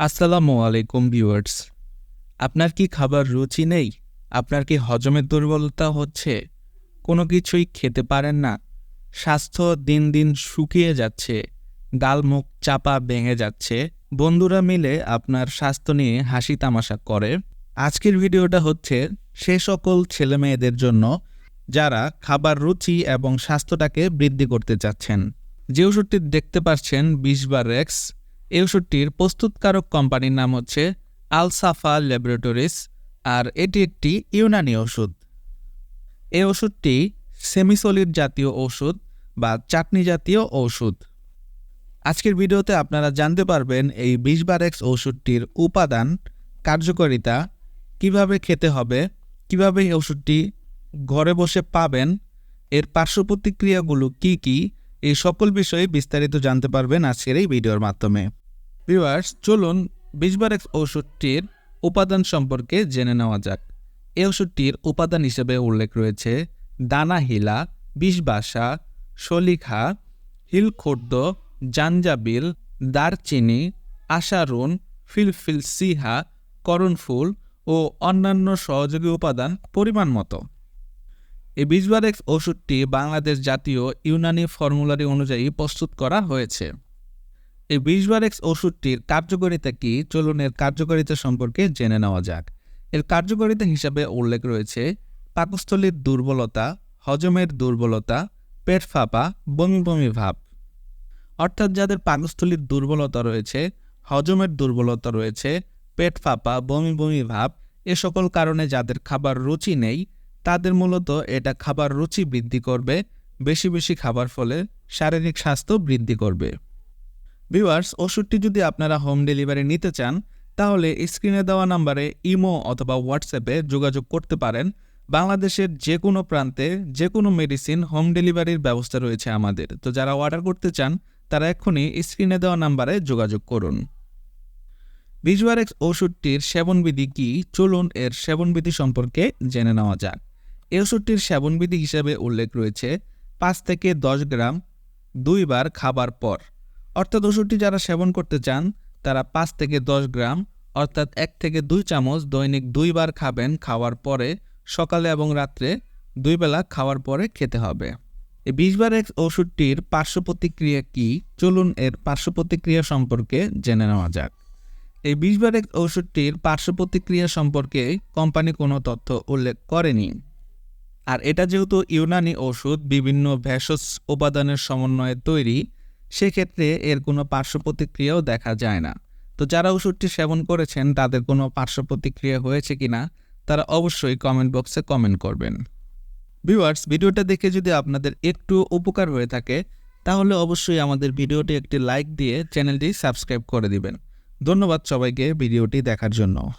আসসালামু আলাইকুম ভিউয়ার্স। আপনার কি খাবার রুচি নেই? আপনার কি হজমের দুর্বলতা হচ্ছে? কোনো কিছুই খেতে পারেন না। স্বাস্থ্য দিন দিন শুকিয়ে যাচ্ছে। গাল মুখ চাপা ভেঙে যাচ্ছে। বন্ধুরা মিলে আপনার স্বাস্থ্য নিয়ে হাসি তামাশা করে। আজকের ভিডিওটা হচ্ছে সে সকল ছেলে মেয়েদের জন্য যারা খাবার রুচি এবং স্বাস্থ্যটাকে বৃদ্ধি করতে চাচ্ছেন। যে ওষুধটি দেখতে পাচ্ছেন, বিশ বার রেক্স এই ওষুধটির প্রস্তুতকারক কোম্পানির নাম হচ্ছে আলসাফা ল্যাবরেটরিজ, আর এটি একটি ইউনানি ওষুধ। এই ওষুধটি সেমিসলিড জাতীয় ওষুধ বা চাটনি জাতীয় ঔষধ আজকের ভিডিওতে আপনারা জানতে পারবেন এই বিশ বার এক্স ওষুধটির উপাদান, কার্যকারিতা, কীভাবে খেতে হবে, কীভাবে এই ওষুধটি ঘরে বসে পাবেন, এর পার্শ্ব প্রতিক্রিয়াগুলো কী কি, এই সকল বিষয়ে বিস্তারিত জানতে পারবেন আজকের এই ভিডিওর মাধ্যমে। ভিউয়ার্স চলুন বিশবার এক্স ওষুধটির উপাদান সম্পর্কে জেনে নেওয়া যাক। এই ওষুধটির উপাদান হিসেবে উল্লেখ রয়েছে দানা হিলা বিষবাসা শলিখা হিলখোর্দ, জাঞ্জাবিল, দারচিনি, আশারুন, ফিলফিল সিহা, করণফুল ও অন্যান্য সহযোগী উপাদান পরিমাণ মতো। এই বিজবারেক্স ওষুধটি বাংলাদেশ জাতীয় ইউনানি ফর্মুলারি অনুযায়ী প্রস্তুত করা হয়েছে। এই বিজবারেক্স ওষুধটির কার্যকারিতা কি? চলুন এর কার্যকারিতা সম্পর্কে জেনে নেওয়া যাক। এর কার্যকারিতা হিসাবে উল্লেখ রয়েছে পাকস্থলীর দুর্বলতা, হজমের দুর্বলতা, পেট ফাঁপা, বমি বমি ভাব। অর্থাৎ যাদের পাকস্থলীর দুর্বলতা রয়েছে, হজমের দুর্বলতা রয়েছে, পেট ফাঁপা, বমি বমি ভাব, এ সকল কারণে যাদের খাবার রুচি নেই, তাদের মূলত এটা খাবার রুচি বৃদ্ধি করবে, বেশি বেশি খাবার ফলে শারীরিক স্বাস্থ্য বৃদ্ধি করবে। ভিউয়ার্স ওষুধটি যদি আপনারা হোম ডেলিভারি নিতে চান, তাহলে স্ক্রিনে দেওয়া নাম্বারে ইমো অথবা হোয়াটসঅ্যাপে যোগাযোগ করতে পারেন। বাংলাদেশের যে কোনো প্রান্তে যে কোনো মেডিসিন হোম ডেলিভারির ব্যবস্থা রয়েছে আমাদের। তো যারা অর্ডার করতে চান, তারা এক্ষুনি স্ক্রিনে দেওয়া নাম্বারে যোগাযোগ করুন। ভিজুয়ারেক্স ওষুধটির সেবনবিধি কি? চলুন এর সেবনবিধি সম্পর্কে জেনে নেওয়া যাক। এই ওষুধটির সেবনবিধি হিসেবে উল্লেখ রয়েছে, পাঁচ থেকে দশ গ্রাম, দুইবার খাবার পর। অর্থাৎ ওষুধটি যারা সেবন করতে চান, তারা পাঁচ থেকে দশ গ্রাম, অর্থাৎ এক থেকে দুই চামচ দৈনিক দুইবার খাবেন খাওয়ার পরে, সকালে এবং রাত্রে দুই বেলা খাওয়ার পরে খেতে হবে। এই বিশবার এক্স ওষুধটির পার্শ্ব প্রতিক্রিয়া কি? চলুন এর পার্শ্ব প্রতিক্রিয়া সম্পর্কে জেনে নেওয়া যাক। এই বিশবার এক্স ওষুধটির পার্শ্ব প্রতিক্রিয়া সম্পর্কে কোম্পানি কোনো তথ্য উল্লেখ করেনি। আর এটা যেহেতু ইউনানি ওষুধ, বিভিন্ন ভেষজ উপাদানের সমন্বয়ে তৈরি সেক্ষেত্রে এর কোনো পার্শ্ব প্রতিক্রিয়াও দেখা যায় না। তো যারা ওষুধটি সেবন করেছেন, তাদের কোনো পার্শ্ব প্রতিক্রিয়া হয়েছে কিনা, তারা অবশ্যই কমেন্ট বক্সে কমেন্ট করবেন। ভিউয়ার্স ভিডিওটা দেখে যদি আপনাদের একটু উপকার হয়ে থাকে, তাহলে অবশ্যই আমাদের ভিডিওটি একটি লাইক দিয়ে চ্যানেলটি সাবস্ক্রাইব করে দিবেন। ধন্যবাদ সবাইকে ভিডিওটি দেখার জন্য।